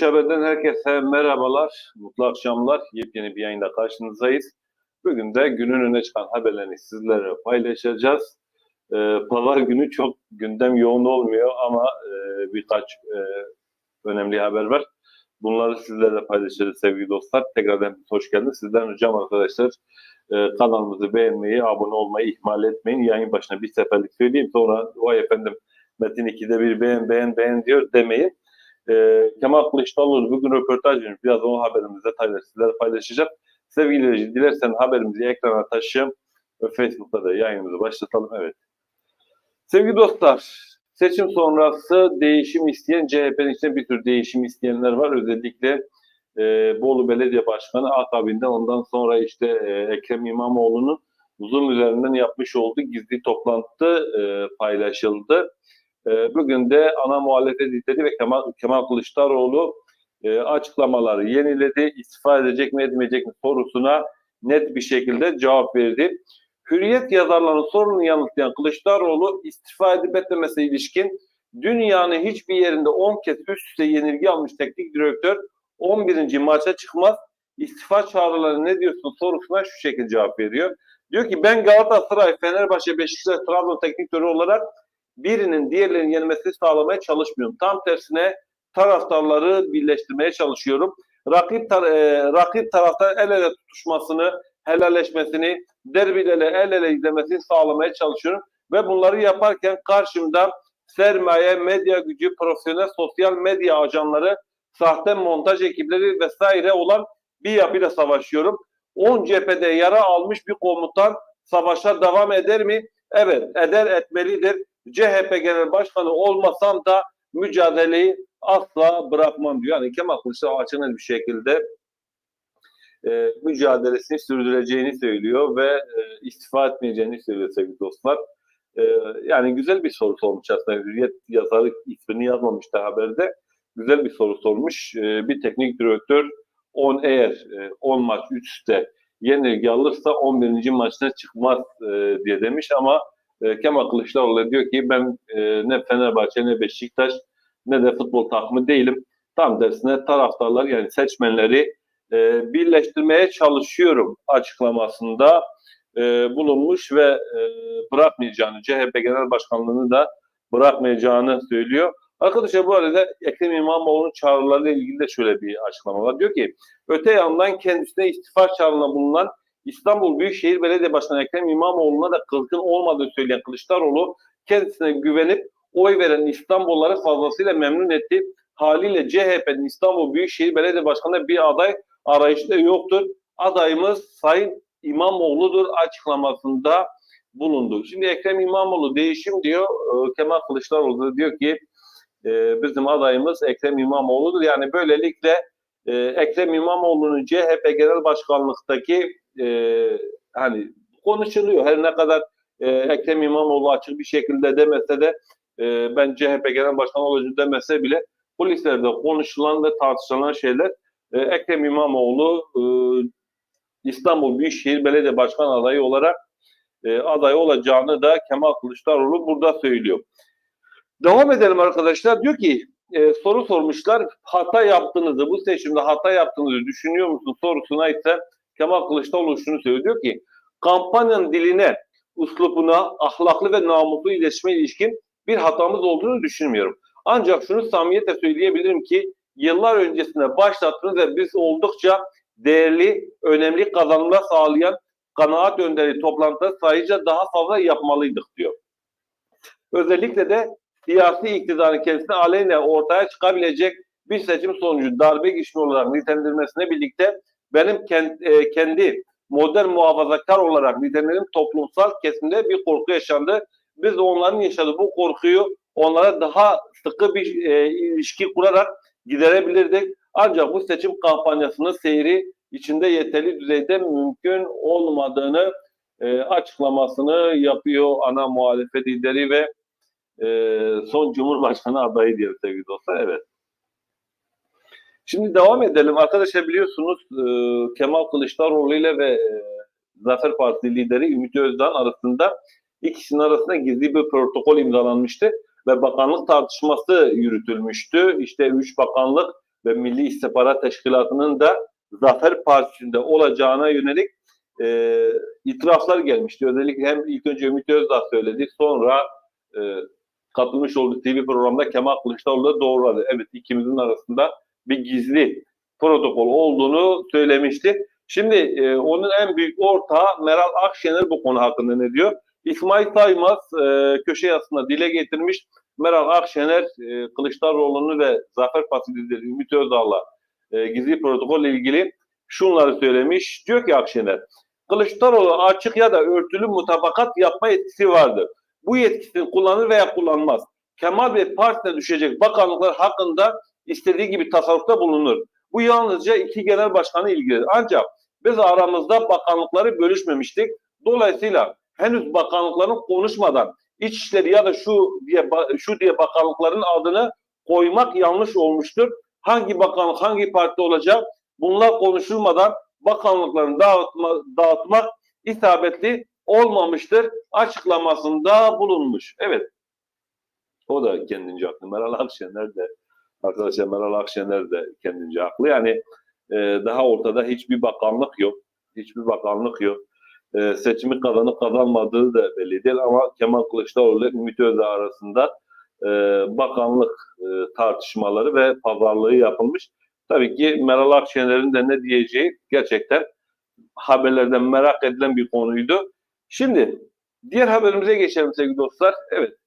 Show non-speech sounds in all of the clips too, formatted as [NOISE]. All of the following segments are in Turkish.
Kuş Haber'den herkese merhabalar, mutlu akşamlar. Yepyeni bir yayında karşınızdayız. Bugün de günün öne çıkan haberlerini sizlerle paylaşacağız. Ee, Pazar günü çok gündem yoğun olmuyor ama e, birkaç e, önemli haber var. Bunları sizlerle paylaşırız sevgili dostlar. Tekrardan hoş geldiniz. Sizden ricam arkadaşlar e, kanalımızı beğenmeyi, abone olmayı ihmal etmeyin. Yayın başına bir seferlik söyleyeyim. Sonra vay efendim Metin 2'de bir beğen beğen beğen diyor demeyin. Ee, Kemal Kılıçdaroğlu bugün röportaj vermiş. Biraz o haberimizde tabii sizlerle paylaşacağım. Sevgili izleyiciler, dilersen haberimizi ekrana taşıyalım ve Facebook'ta da yayınımızı başlatalım. Evet. Sevgili dostlar, seçim sonrası değişim isteyen CHP'nin içinde bir tür değişim isteyenler var. Özellikle e, Bolu Belediye Başkanı akabinde ondan sonra işte e, Ekrem İmamoğlu'nun Zoom üzerinden yapmış olduğu gizli toplantı e, paylaşıldı. E, bugün de ana muhalefet lideri ve Kemal, Kemal Kılıçdaroğlu e, açıklamaları yeniledi. İstifa edecek mi etmeyecek mi sorusuna net bir şekilde cevap verdi. Hürriyet yazarlarının sorunu yanıtlayan Kılıçdaroğlu istifa edip etmemesine ilişkin dünyanın hiçbir yerinde 10 kez üst üste yenilgi almış teknik direktör 11. maça çıkmaz. İstifa çağrıları ne diyorsun sorusuna şu şekilde cevap veriyor. Diyor ki ben Galatasaray, Fenerbahçe, Beşiktaş, Trabzon teknik direktörü olarak birinin diğerlerinin yenmesini sağlamaya çalışmıyorum. Tam tersine taraftarları birleştirmeye çalışıyorum. Rakip, tar e, rakip taraftar el ele tutuşmasını, helalleşmesini, derbilerle el ele izlemesini sağlamaya çalışıyorum. Ve bunları yaparken karşımda sermaye, medya gücü, profesyonel sosyal medya ajanları, sahte montaj ekipleri vesaire olan bir yapıyla savaşıyorum. 10 cephede yara almış bir komutan savaşa devam eder mi? Evet, eder etmelidir. CHP Genel Başkanı olmasam da mücadeleyi asla bırakmam diyor. Yani Kemal Kılıçdaroğlu açık bir şekilde e, mücadelesini sürdüreceğini söylüyor ve e, istifa etmeyeceğini söylüyor sevgili dostlar. E, yani güzel bir soru sormuş aslında. Hürriyet yazarı ismini yazmamıştı haberde. Güzel bir soru sormuş. E, bir teknik direktör 10 eğer e, 10 maç üstte yenilgi alırsa 11. maçına çıkmaz e, diye demiş ama e, Kemal Kılıçdaroğlu diyor ki ben e, ne Fenerbahçe ne Beşiktaş ne de futbol takımı değilim. Tam tersine taraftarlar yani seçmenleri e, birleştirmeye çalışıyorum açıklamasında e, bulunmuş ve e, bırakmayacağını CHP Genel Başkanlığı'nı da bırakmayacağını söylüyor. Arkadaşlar bu arada Ekrem İmamoğlu'nun çağrılarıyla ilgili de şöyle bir açıklama var. Diyor ki öte yandan kendisine istifa çağrına bulunan İstanbul Büyükşehir Belediye Başkanı Ekrem İmamoğlu'na da kızgın olmadığı söyleyen Kılıçdaroğlu kendisine güvenip oy veren İstanbulluları fazlasıyla memnun etti. Haliyle CHP'nin İstanbul Büyükşehir Belediye Başkanı'nda bir aday arayışı da yoktur. Adayımız Sayın İmamoğlu'dur açıklamasında bulundu. Şimdi Ekrem İmamoğlu değişim diyor. Ee, Kemal Kılıçdaroğlu da diyor ki e, bizim adayımız Ekrem İmamoğlu'dur. Yani böylelikle e, Ekrem İmamoğlu'nun CHP Genel Başkanlıktaki e, hani konuşuluyor. Her ne kadar e, Ekrem İmamoğlu açık bir şekilde demese de e, ben CHP Genel Başkanı olacağım demese bile polislerde konuşulan ve tartışılan şeyler e, Ekrem İmamoğlu e, İstanbul Büyükşehir Belediye Başkan adayı olarak e, aday olacağını da Kemal Kılıçdaroğlu burada söylüyor. Devam edelim arkadaşlar. Diyor ki e, soru sormuşlar. Hata yaptığınızı, bu seçimde hata yaptığınızı düşünüyor musun sorusuna ise Kemal Kılıçdaroğlu şunu söylüyor ki kampanyanın diline, uslubuna, ahlaklı ve namuslu iletişime ilişkin bir hatamız olduğunu düşünmüyorum. Ancak şunu samimiyetle söyleyebilirim ki yıllar öncesinde başlattınız ve biz oldukça değerli, önemli kazanımlar sağlayan kanaat önderi toplantıda sayıca daha fazla yapmalıydık diyor. Özellikle de siyasi iktidarın kendisine aleyhine ortaya çıkabilecek bir seçim sonucu darbe girişimi olarak nitelendirmesine birlikte benim e, kendi modern muhafazakar olarak nitelendiğim toplumsal kesimde bir korku yaşandı. Biz onların yaşadığı bu korkuyu onlara daha sıkı bir e, ilişki kurarak giderebilirdik. Ancak bu seçim kampanyasının seyri içinde yeterli düzeyde mümkün olmadığını e, açıklamasını yapıyor ana muhalefet lideri ve e, son Cumhurbaşkanı adayı diyor sevgili dostlar. Evet. Şimdi devam edelim. Arkadaşlar biliyorsunuz e, Kemal Kılıçdaroğlu ile ve e, Zafer Partisi lideri Ümit Özdağ arasında ikisinin arasında gizli bir protokol imzalanmıştı ve bakanlık tartışması yürütülmüştü. İşte üç bakanlık ve Milli İstihbarat Teşkilatı'nın da Zafer Partisi'nde olacağına yönelik e, itiraflar gelmişti. Özellikle hem ilk önce Ümit Özdağ söyledi, sonra e, katılmış olduğu TV programda Kemal Kılıçdaroğlu da doğruladı. Evet ikimizin arasında bir gizli protokol olduğunu söylemişti. Şimdi e, onun en büyük ortağı Meral Akşener bu konu hakkında ne diyor? İsmail Saymaz e, köşe yazısında dile getirmiş. Meral Akşener e, Kılıçdaroğlu'nu ve Zafer Partisi lideri Ümit Özdağ'la e, gizli protokolle ilgili şunları söylemiş. Diyor ki Akşener, Kılıçdaroğlu açık ya da örtülü mutabakat yapma yetkisi vardır. Bu yetkisini kullanır veya kullanmaz. Kemal Bey partisine düşecek bakanlıklar hakkında istediği gibi tasarrufta bulunur. Bu yalnızca iki genel başkanı ilgilenir. Ancak biz aramızda bakanlıkları bölüşmemiştik. Dolayısıyla henüz bakanlıkların konuşmadan İçişleri ya da şu diye şu diye bakanlıkların adını koymak yanlış olmuştur. Hangi bakanlık hangi parti olacak bunlar konuşulmadan bakanlıkların dağıtma, dağıtmak isabetli olmamıştır açıklamasında bulunmuş. Evet. O da kendince haklı. Meral Akşener de arkadaşlar Meral Akşener de kendince haklı. Yani e, daha ortada hiçbir bakanlık yok. Hiçbir bakanlık yok. E, seçimi kazanıp kazanmadığı da belli değil ama Kemal Kılıçdaroğlu ile Ümit Özdağ arasında e, bakanlık e, tartışmaları ve pazarlığı yapılmış. Tabii ki Meral Akşener'in de ne diyeceği gerçekten haberlerden merak edilen bir konuydu. Şimdi diğer haberimize geçelim sevgili dostlar. Evet.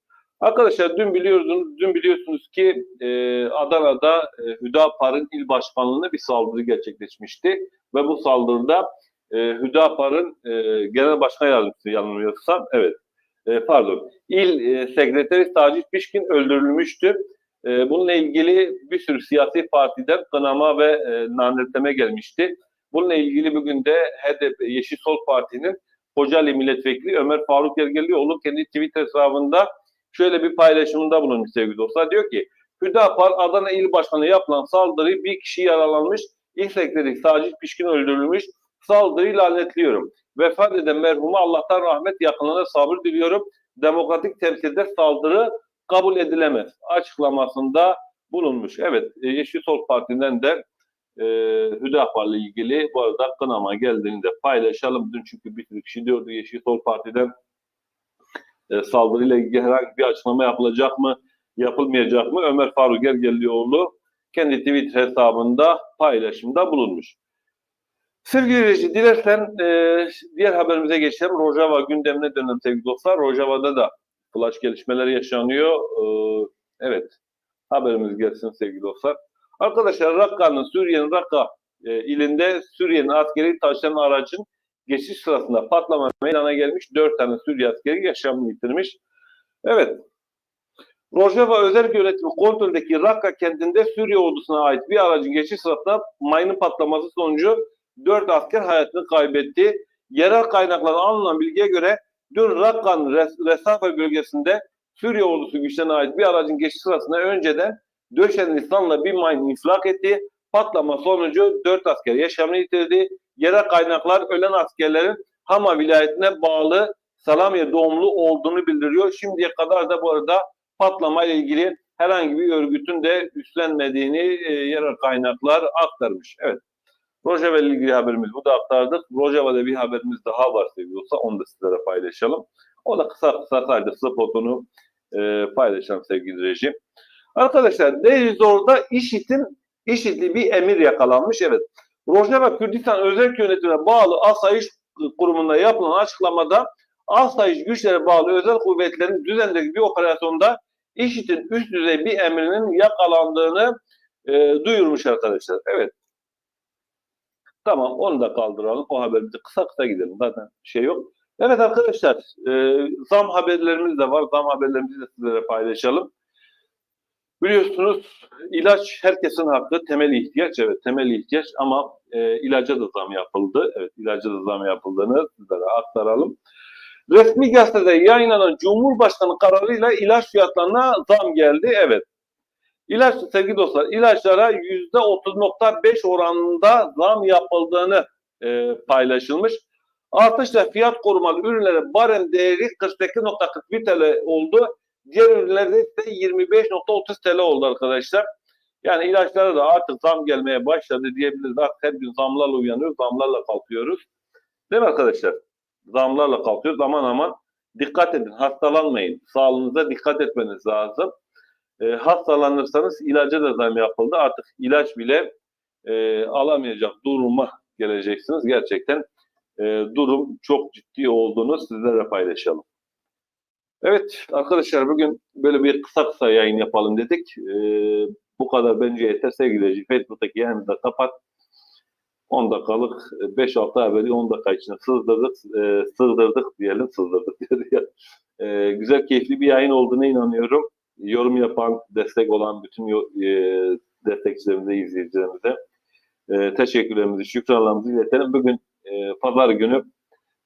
Arkadaşlar dün biliyorsunuz dün biliyorsunuz ki e, Adana'da e, Hüdapar'ın il başkanlığına bir saldırı gerçekleşmişti ve bu saldırıda e, Hüdapar'ın e, genel başkan yardımcısı yanılmıyorsam evet e, pardon il e, sekreteri Sacit Pişkin öldürülmüştü. E, bununla ilgili bir sürü siyasi partiden kınama ve e, nanetleme gelmişti. Bununla ilgili bugün de HDP Yeşil Sol Parti'nin Kocaeli Milletvekili Ömer Faruk Gergerlioğlu kendi Twitter hesabında şöyle bir paylaşımında bulunmuş sevgili dostlar. Diyor ki Hüdapar Adana İl Başkanı yapılan saldırı bir kişi yaralanmış, İl Sekreteri Sacit Pişkin öldürülmüş. Saldırıyı lanetliyorum. Vefat eden merhuma Allah'tan rahmet yakınına sabır diliyorum. Demokratik temsilde saldırı kabul edilemez açıklamasında bulunmuş. Evet e, Yeşil Sol Parti'den de e, Hüdapar'la ilgili bu arada kınama geldiğini de paylaşalım. Dün çünkü bir kişi diyordu Yeşil Sol Parti'den e, saldırıyla ilgili herhangi bir açıklama yapılacak mı, yapılmayacak mı? Ömer Faruk Gergerlioğlu kendi Twitter hesabında paylaşımda bulunmuş. Sevgili reji, dilersen e, diğer haberimize geçelim. Rojava gündemine dönelim sevgili dostlar. Rojava'da da flash gelişmeler yaşanıyor. E, evet, haberimiz gelsin sevgili dostlar. Arkadaşlar Rakka'nın, Suriye'nin Rakka e, ilinde Suriye'nin askeri taşıyan aracın geçiş sırasında patlama meydana gelmiş. Dört tane Suriye askeri yaşamını yitirmiş. Evet, Rojava özel yönetimi kontroldeki Rakka kentinde Suriye ordusuna ait bir aracın geçiş sırasında mayının patlaması sonucu dört asker hayatını kaybetti. Yerel kaynaklardan alınan bilgiye göre dün Rakka'nın Res Resafa bölgesinde Suriye ordusu güçlerine ait bir aracın geçiş sırasında önceden döşen lisanla bir mayın infilak etti. Patlama sonucu dört asker yaşamını yitirdi. Yerel kaynaklar ölen askerlerin Hama vilayetine bağlı Salamiye doğumlu olduğunu bildiriyor. Şimdiye kadar da bu arada patlama ile ilgili herhangi bir örgütün de üstlenmediğini e, yerel kaynaklar aktarmış. Evet. Rojava ile ilgili haberimiz bu da aktardık. Rojava'da bir haberimiz daha var sevgili olsa onu da sizlere paylaşalım. O da kısa kısa sadece spotunu e, paylaşalım sevgili rejim. Arkadaşlar Derizor'da IŞİD'in IŞİD'li bir emir yakalanmış. Evet. Rojava Kürdistan Özel Yönetimine bağlı asayiş kurumunda yapılan açıklamada asayiş güçlere bağlı özel kuvvetlerin düzenli bir operasyonda IŞİD'in üst düzey bir emrinin yakalandığını e, duyurmuş arkadaşlar. Evet. Tamam onu da kaldıralım. O haberi de kısa kısa gidelim. Zaten şey yok. Evet arkadaşlar e, zam haberlerimiz de var. Zam haberlerimizi de sizlere paylaşalım. Biliyorsunuz ilaç herkesin hakkı temel ihtiyaç. Evet temel ihtiyaç ama e, ilaca da zam yapıldı. Evet ilaca da zam yapıldığını sizlere aktaralım. Resmi gazetede yayınlanan Cumhurbaşkanı kararıyla ilaç fiyatlarına zam geldi. Evet. İlaç sevgili dostlar ilaçlara %30.5 oranında zam yapıldığını e, paylaşılmış. Artışla fiyat korumalı ürünlere barem değeri 48.41 TL oldu. Diğer ürünlerde ise 25.30 TL oldu arkadaşlar. Yani ilaçlara da artık zam gelmeye başladı diyebiliriz. Artık her gün zamlarla uyanıyoruz, zamlarla kalkıyoruz. Değil mi arkadaşlar? Zamlarla kalkıyoruz. Aman aman dikkat edin, hastalanmayın. Sağlığınıza dikkat etmeniz lazım. E, hastalanırsanız ilaca da zam yapıldı. Artık ilaç bile e, alamayacak duruma geleceksiniz. Gerçekten e, durum çok ciddi olduğunu sizlerle paylaşalım. Evet arkadaşlar bugün böyle bir kısa kısa yayın yapalım dedik. E, bu kadar bence yeter sevgili. Facebook'taki yayını da kapat. 10 dakikalık 5-6 haberi 10 dakika içinde sızdırdık, e, sığdırdık diyelim, sızdırdık [LAUGHS] diyelim. E, güzel, keyifli bir yayın olduğuna inanıyorum. Yorum yapan, destek olan bütün e, destekçilerimize, izleyicilerimize e, teşekkürlerimizi, şükranlarımızı iletelim. Bugün e, pazar günü,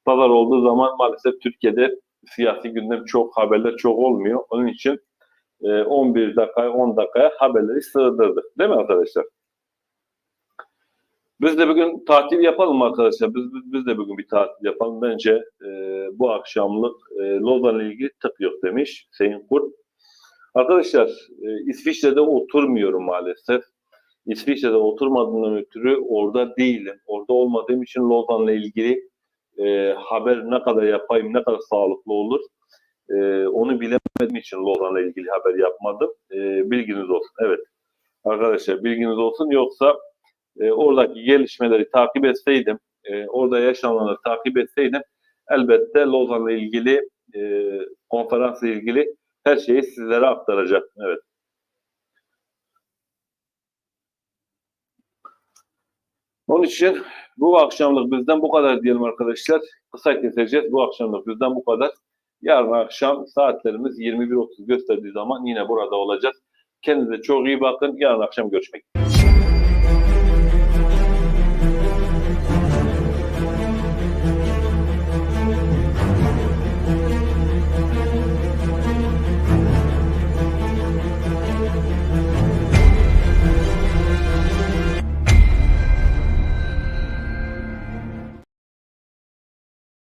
pazar olduğu zaman maalesef Türkiye'de siyasi gündem çok, haberler çok olmuyor. Onun için e, 11 dakika, 10 dakikaya haberleri sığdırdık. Değil mi arkadaşlar? Biz de bugün tatil yapalım arkadaşlar. Biz, biz, biz de bugün bir tatil yapalım. Bence e, bu akşamlık e, Lozan'la ilgili tık yok demiş Sayın Kurt. Arkadaşlar e, İsviçre'de oturmuyorum maalesef. İsviçre'de oturmadığımdan ötürü orada değilim. Orada olmadığım için Lozan'la ilgili e, haber ne kadar yapayım, ne kadar sağlıklı olur e, onu bilemediğim için Lozan'la ilgili haber yapmadım. E, bilginiz olsun. Evet. Arkadaşlar bilginiz olsun. Yoksa e, oradaki gelişmeleri takip etseydim, e, orada yaşananları takip etseydim elbette Lozan'la ilgili e, konferansla ilgili her şeyi sizlere aktaracaktım. Evet. Onun için bu akşamlık bizden bu kadar diyelim arkadaşlar. Kısa keseceğiz. Bu akşamlık bizden bu kadar. Yarın akşam saatlerimiz 21.30 gösterdiği zaman yine burada olacağız. Kendinize çok iyi bakın. Yarın akşam görüşmek üzere.